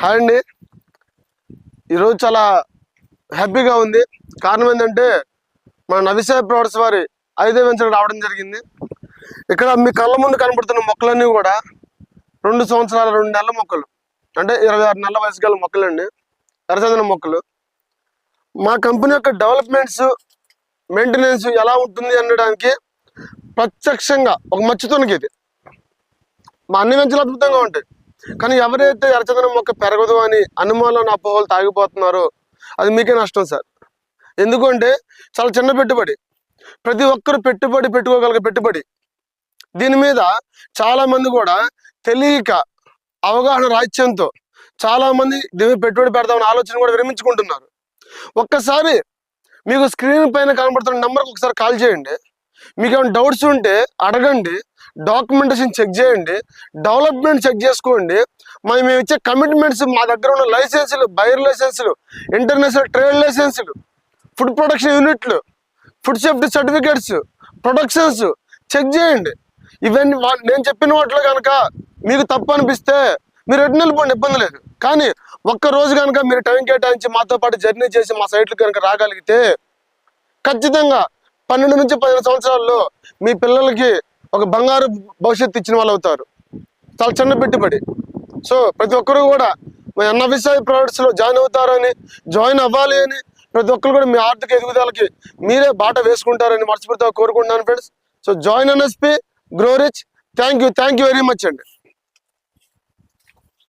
Hi అండి. ఈరోజు చాలా హ్యాపీగా ఉంది. కారణం ఏంటంటే మన నవిసాయి ప్రొడక్ట్స్ వారి ఐదో వెంచర్ రావడం జరిగింది. ఇక్కడ మీ కళ్ళ ముందు కనబడుతున్న మొక్కలన్నీ కూడా రెండు సంవత్సరాల రెండు నెలల మొక్కలు. అంటే ఇరవై ఆరు నెలల వయసు గల మొక్కలండి. ఎర్రచందన మొక్కలు. మా కంపెనీ యొక్క డెవలప్మెంట్స్ మెయింటెనెన్స్ ఎలా ఉంటుంది అనడానికి ప్రత్యక్షంగా ఒక మచ్చుతునికి ఇది మా అన్ని వెంచలు అద్భుతంగా ఉంటాయి. కానీ ఎవరైతే ఎర్రచందనం మొక్క పెరగదు అని అనుమానాలను అపోహలు తాగిపోతున్నారో అది మీకే నష్టం సార్. ఎందుకంటే చాలా చిన్న పెట్టుబడి. ప్రతి ఒక్కరు పెట్టుబడి పెట్టుకోగలిగే పెట్టుబడి. దీని మీద చాలా మంది కూడా తెలియక అవగాహన రాహిత్యంతో చాలా మంది దీని పెట్టుబడి పెడదామని ఆలోచన కూడా విరమించుకుంటున్నారు. ఒక్కసారి మీకు స్క్రీన్ పైన కనబడుతున్న నెంబర్కి ఒకసారి కాల్ చేయండి. మీకు ఏమైనా డౌట్స్ ఉంటే అడగండి. డాక్యుమెంటేషన్ చెక్ చేయండి డెవలప్మెంట్ చెక్ చేసుకోండి. మరి మేము ఇచ్చే కమిట్మెంట్స్ మా దగ్గర ఉన్న లైసెన్సులు బైర్ లైసెన్సులు ఇంటర్నేషనల్ ట్రేడ్ లైసెన్సులు ఫుడ్ ప్రొడక్షన్ యూనిట్లు food safety certificates productions check చేయండి. ఇవన్నీ నేను చెప్పిన వాటిలో కనుక మీకు తప్పు అనిపిస్తే మీరు ఎటు వెళ్ళిపోండి ఇబ్బంది లేదు. కానీ ఒక్క రోజు కనుక మీరు టైం కేటాయించి మాతో పాటు జర్నీ చేసి మా సైట్లు కనుక రాగలిగితే ఖచ్చితంగా పన్నెండు నుంచి పదిహేను సంవత్సరాల్లో మీ పిల్లలకి ఒక బంగారు భవిష్యత్తు ఇచ్చిన వాళ్ళు అవుతారు. చాలా చిన్న పెట్టుబడి. సో ప్రతి ఒక్కరు కూడా మీ అన్న విషయ ప్రొడక్ట్స్లో జాయిన్ అవుతారని జాయిన్ అవ్వాలి అని ప్రతి ఒక్కరు కూడా మీ ఆర్థిక ఎదుగుదలకి మీరే బాట వేసుకుంటారని మనస్ఫూర్తిగా కోరుకుంటున్నాను friends. So join NSP grow rich. Thank you thank you very much అండి.